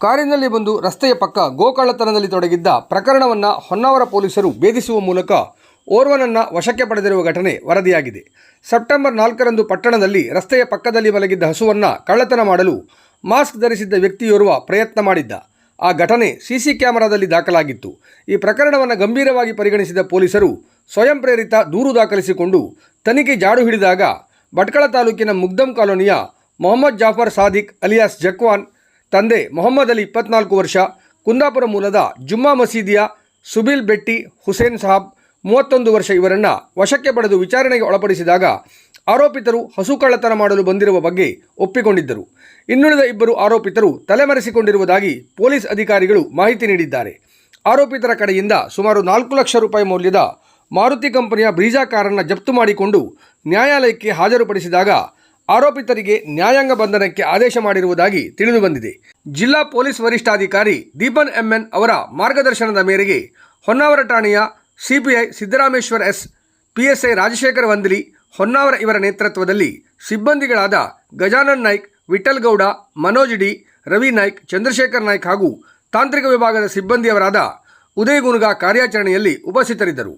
ಕಾರಿನಲ್ಲಿ ಬಂದು ರಸ್ತೆಯ ಪಕ್ಕ ಗೋಕಳ್ಳತನದಲ್ಲಿ ತೊಡಗಿದ್ದ ಪ್ರಕರಣವನ್ನು ಹೊನ್ನಾವರ ಪೊಲೀಸರು ಭೇದಿಸುವ ಮೂಲಕ ಓರ್ವನನ್ನು ವಶಕ್ಕೆ ಪಡೆದಿರುವ ಘಟನೆ ವರದಿಯಾಗಿದೆ. ಸೆಪ್ಟೆಂಬರ್ ನಾಲ್ಕರಂದು ಪಟ್ಟಣದಲ್ಲಿ ರಸ್ತೆಯ ಪಕ್ಕದಲ್ಲಿ ಮಲಗಿದ್ದ ಹಸುವನ್ನು ಕಳ್ಳತನ ಮಾಡಲು ಮಾಸ್ಕ್ ಧರಿಸಿದ್ದ ವ್ಯಕ್ತಿಯೋರ್ವ ಪ್ರಯತ್ನ ಮಾಡಿದ್ದ. ಆ ಘಟನೆ ಸಿಸಿ ಕ್ಯಾಮೆರಾದಲ್ಲಿ ದಾಖಲಾಗಿತ್ತು. ಈ ಪ್ರಕರಣವನ್ನು ಗಂಭೀರವಾಗಿ ಪರಿಗಣಿಸಿದ ಪೊಲೀಸರು ಸ್ವಯಂ ಪ್ರೇರಿತ ದೂರು ದಾಖಲಿಸಿಕೊಂಡು ತನಿಖೆ ಜಾಡು ಹಿಡಿದಾಗ ಭಟ್ಕಳ ತಾಲೂಕಿನ ಮುಗ್ದಂ ಕಾಲೋನಿಯ ಮೊಹಮ್ಮದ್ ಜಾಫರ್ ಸಾದಿಕ್ ಅಲಿಯಾಸ್ ಜಕ್ವಾನ್ ತಂದೆ ಮೊಹಮ್ಮದ್ ಅಲಿ ಇಪ್ಪತ್ನಾಲ್ಕು ವರ್ಷ, ಕುಂದಾಪುರ ಮೂಲದ ಜುಮ್ಮಾ ಮಸೀದಿಯ ಸುಬಿಲ್ ಬೆಟ್ಟಿ ಹುಸೇನ್ ಸಾಬ್ ಮೂವತ್ತೊಂದು ವರ್ಷ ಇವರನ್ನು ವಶಕ್ಕೆ ಪಡೆದು ವಿಚಾರಣೆಗೆ ಒಳಪಡಿಸಿದಾಗ ಆರೋಪಿತರು ಹಸು ಕಳ್ಳತನ ಮಾಡಲು ಬಂದಿರುವ ಬಗ್ಗೆ ಒಪ್ಪಿಕೊಂಡಿದ್ದರು. ಇನ್ನುಳಿದ ಇಬ್ಬರು ಆರೋಪಿತರು ತಲೆಮರೆಸಿಕೊಂಡಿರುವುದಾಗಿ ಪೊಲೀಸ್ ಅಧಿಕಾರಿಗಳು ಮಾಹಿತಿ ನೀಡಿದ್ದಾರೆ. ಆರೋಪಿತರ ಕಡೆಯಿಂದ ಸುಮಾರು ನಾಲ್ಕು ಲಕ್ಷ ರೂಪಾಯಿ ಮೌಲ್ಯದ ಮಾರುತಿ ಕಂಪನಿಯ ಬ್ರೀಜಾ ಕಾರನ್ನು ಜಪ್ತು ಮಾಡಿಕೊಂಡು ನ್ಯಾಯಾಲಯಕ್ಕೆ ಹಾಜರುಪಡಿಸಿದಾಗ ಆರೋಪಿತರಿಗೆ ನ್ಯಾಯಾಂಗ ಬಂಧನಕ್ಕೆ ಆದೇಶ ಮಾಡಿರುವುದಾಗಿ ತಿಳಿದುಬಂದಿದೆ ಜಿಲ್ಲಾ ಪೊಲೀಸ್ ವರಿಷ್ಠಾಧಿಕಾರಿ ದೀಪನ್ ಎಂಎನ್ ಅವರ ಮಾರ್ಗದರ್ಶನದ ಮೇರೆಗೆ ಹೊನ್ನಾವರ ಠಾಣೆಯ CPI Siddarameshwar S, PSI Rajashekhar Vandali, Honnavar ಇವರ ನೇತೃತ್ವದಲ್ಲಿ ಸಿಬ್ಬಂದಿಗಳಾದ ಗಜಾನನ್ ನಾಯ್ಕ್, ವಿಠಲ್ ಗೌಡ, ಮನೋಜ್ ಡಿ, ರವಿ ನಾಯ್ಕ್, ಚಂದ್ರಶೇಖರ್ ನಾಯ್ಕ್ ಹಾಗೂ ತಾಂತ್ರಿಕ ವಿಭಾಗದ ಸಿಬ್ಬಂದಿಯವರಾದ ಉದಯ್ ಗುನುಗ ಕಾರ್ಯಾಚರಣೆಯಲ್ಲಿ ಉಪಸ್ಥಿತರಿದ್ದರು.